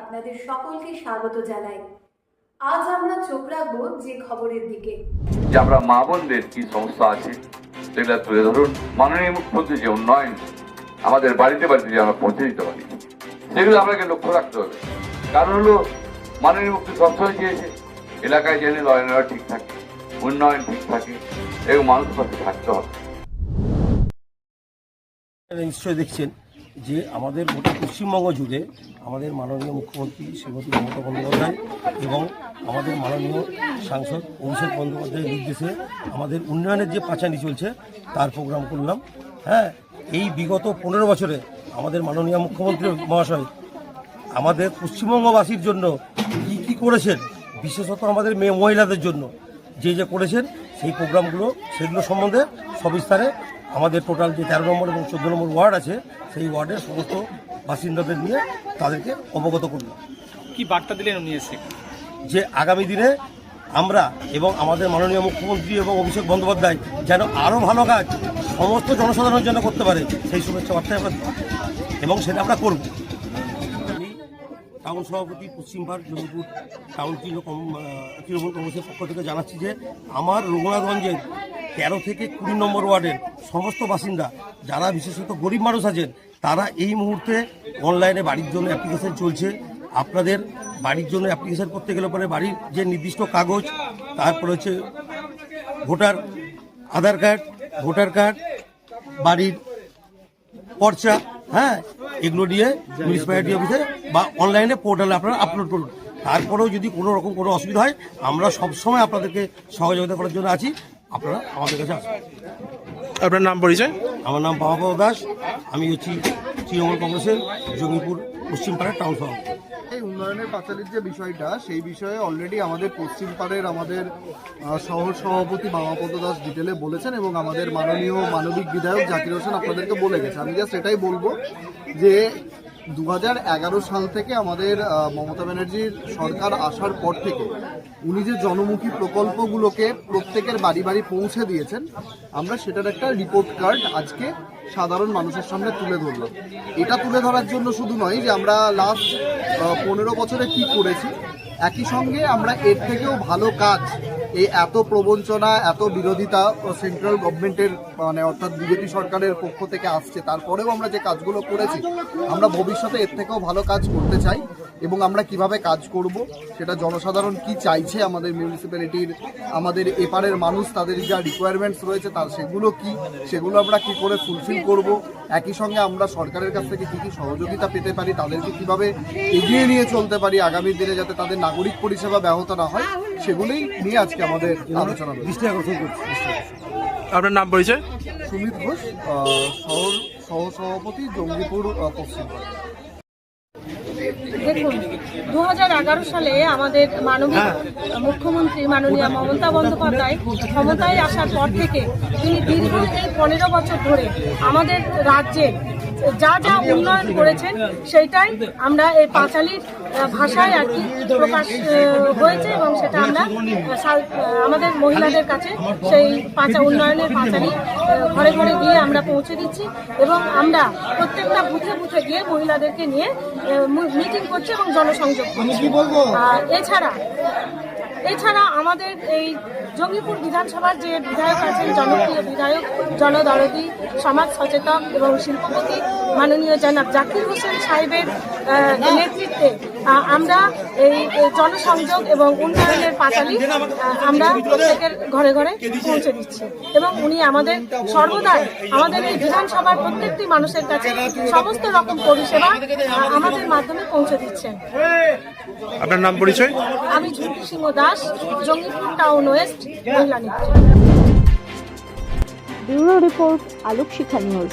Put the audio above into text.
আপনাদের সকলকে স্বাগত জানাই। আজ আমরা চোখ রাখব যে খবরের দিকে। যে আমরা মা বোনদের কি সমস্যা আছে সেগুলো তুলে ধরুন। মাননীয় মুখ্যমন্ত্রী যে উন্নয়ন আমাদের বাড়িতে বাড়িতে যে আমরা পৌঁছে দিতে পারি সেগুলো আমাকে লক্ষ্য রাখতে হবে। কারণ হলো মাননীয় মুখ্য সবসময় চেয়েছে এলাকায় যেন লয় ঠিক থাকে উন্নয়ন ঠিক থাকে এবং মানুষের পাশে থাকতে হবে। নিশ্চয়ই দেখছেন। যে আমাদের গোটা পশ্চিমবঙ্গ জুড়ে আমাদের মাননীয় মুখ্যমন্ত্রী শ্রীমতী মমতা বন্দ্যোপাধ্যায় এবং আমাদের মাননীয় সাংসদ অভিষেক বন্দ্যোপাধ্যায়ের নির্দেশে আমাদের উন্নয়নের যে পাঁচানি চলছে, তার প্রোগ্রাম করলাম। হ্যাঁ এই বিগত পনেরো বছরে আমাদের মাননীয় মুখ্যমন্ত্রী মহাশয় আমাদের পশ্চিমবঙ্গবাসীর জন্য কি কি করেছেন, বিশেষত আমাদের মেয়ে মহিলাদের জন্য, যে যে করেছেন, সেই প্রোগ্রামগুলো সেগুলো সম্বন্ধে সবিস্তারে আমাদের টোটাল যে তেরো নম্বর এবং চোদ্দ নম্বর ওয়ার্ড আছে সেই ওয়ার্ডের সমস্ত বাসিন্দাদের নিয়ে তাদেরকে অবগত করলাম। কি বার্তা দিলেন উনি এসে? যে আগামী দিনে আমরা এবং আমাদের মাননীয় মুখ্যমন্ত্রী এবং অভিষেক বন্দ্যোপাধ্যায় যেন আরও ভালো কাজ সমস্ত জনসাধারণের জন্য করতে পারে সেই শুভেচ্ছা বার্তায় আমরা এবং সেটা আমরা করব। আমি টাউন সভাপতি পশ্চিম ভারত জমিপুর টাউন তৃণমূল কংগ্রেসের পক্ষ থেকে জানাচ্ছি যে আমার রঘুনাথগঞ্জের তেরো থেকে কুড়ি নম্বর ওয়ার্ডের সমস্ত বাসিন্দা, যারা বিশেষত গরিব মানুষ আছেন, তারা এই মুহূর্তে অনলাইনে বাড়ির জন্য অ্যাপ্লিকেশন চলছে। আপনাদের বাড়ির জন্য অ্যাপ্লিকেশন করতে গেলে পরে বাড়ির যে নির্দিষ্ট কাগজ, তারপর হচ্ছে voter, Aadhaar card, voter card, বাড়ির পর্চা হ্যাঁ এগুলো নিয়ে মিউনিসিপ্যালিটি অফিসে বা অনলাইনে পোর্টালে আপনারা আপলোড করুন। তারপরেও যদি কোনো রকম কোনো অসুবিধা হয়, আমরা সবসময় আপনাদেরকে সহযোগিতা করার জন্য আছি। আপনারা আমাদের কাছে আসবেন আপনার নাম পরিচয়? আমার নাম বাবাপ্রভ দাস। আমি হচ্ছি তৃণমূল কংগ্রেসের জঙ্গিপুর পশ্চিমপাড়ার টাউন সভাপতি এই উন্নয়নের পাঁচালির যে বিষয়টা সেই বিষয়ে অলরেডি আমাদের পশ্চিম পাড়ের আমাদের শহর সভাপতি মামাপদ দাস ডিটেলে বলেছেন এবং আমাদের মাননীয় মানবিক বিধায়ক জাকির হোসেন আপনাদেরকে বলে গেছে। আমি জাস্ট এটাই বলব যে দু হাজার এগারো সাল থেকে আমাদের মমতা ব্যানার্জির সরকার আসার পর থেকে উনি যে জনমুখী প্রকল্পগুলোকে প্রত্যেকের বাড়ি বাড়ি পৌঁছে দিয়েছেন, আমরা সেটার একটা রিপোর্ট কার্ড আজকে সাধারণ মানুষের সামনে তুলে ধরলাম। এটা তুলে ধরার জন্য শুধু নয় যে আমরা লাস্ট পনেরো বছরে কি করেছি, একই সঙ্গে আমরা এর থেকেও ভালো কাজ এই এত প্রবঞ্চনা, এত বিরোধিতা সেন্ট্রাল গভর্নমেন্টের মানে অর্থাৎ বিজেপি সরকারের পক্ষ থেকে আসছে, তারপরেও আমরা যে কাজগুলো করেছি, আমরা ভবিষ্যতে এর থেকেও ভালো কাজ করতে চাই এবং আমরা কীভাবে কাজ করব, সেটা জনসাধারণ কি চাইছে আমাদের মিউনিসিপ্যালিটির আমাদের এপারের মানুষ, তাদের যা রিকোয়ারমেন্টস রয়েছে, তার সেগুলো কি, সেগুলো আমরা কি করে ফুলফিল করব, একই সঙ্গে আমরা সরকারের কাছ থেকে কি কি সহযোগিতা পেতে পারি, তাদেরকে কীভাবে এগিয়ে নিয়ে চলতে পারি আগামী দিনে যাতে তাদের নাগরিক পরিষেবা ব্যাহত না হয় সেগুলোই নিয়ে আজকে আমাদের আলোচনা দৃষ্টি আকর্ষণ করছি। আপনার নাম পরিচয়? সুমিত ঘোষ শহর সহ সভাপতি জঙ্গিপুর পশ্চিমবঙ্গ দেখুন দু হাজার এগারো সালে আমাদের মাননীয় মুখ্যমন্ত্রী মাননীয় মমতা বন্দ্যোপাধ্যায় ক্ষমতায় আসার পর থেকে তিনি দীর্ঘ এই পনেরো বছর ধরে আমাদের রাজ্যে যা যা উন্নয়ন করেছেন সেইটাই আমরা এই পাঁচালির ভাষায় আর কি প্রকাশ হয়েছে এবং সেটা আমরা আমাদের মহিলাদের কাছে সেই পাঁচা উন্নয়নের পাঁচালি ঘরে ঘরে গিয়ে আমরা পৌঁছে দিচ্ছি এবং আমরা প্রত্যেকটা বুথে বুথে গিয়ে মহিলাদেরকে নিয়ে মিটিং করছি এবং জনসংযোগ করছি। আর এছাড়া এছাড়া আমাদের এই জঙ্গিপুর বিধানসভার যে বিধায়ক আছেন জনপ্রিয় বিধায়ক, জনদরদি, সমাজ সচেতন এবং শিল্পপতি মাননীয় জনাব জাকির হোসেন সাহেবের নেতৃত্বে আমরা এই জনসংযোগ এবং উন্নয়নের পাঁচালি আমরা প্রত্যেকের ঘরে ঘরে পৌঁছে দিচ্ছি। এবং উনি আমাদের সর্বদাই আমাদের এই বিধানসভার প্রত্যেকটি মানুষের কাছে সমস্ত রকম পরিষেবা আমাদের মাধ্যমে পৌঁছে দিচ্ছেন। আপনার নাম পরিচয়? আমি ঝুঁকি সিংহ দাস জঙ্গিপুর টাউন ওয়েস্ট মহিলা নেত্রী bureau report Alok Shikha news.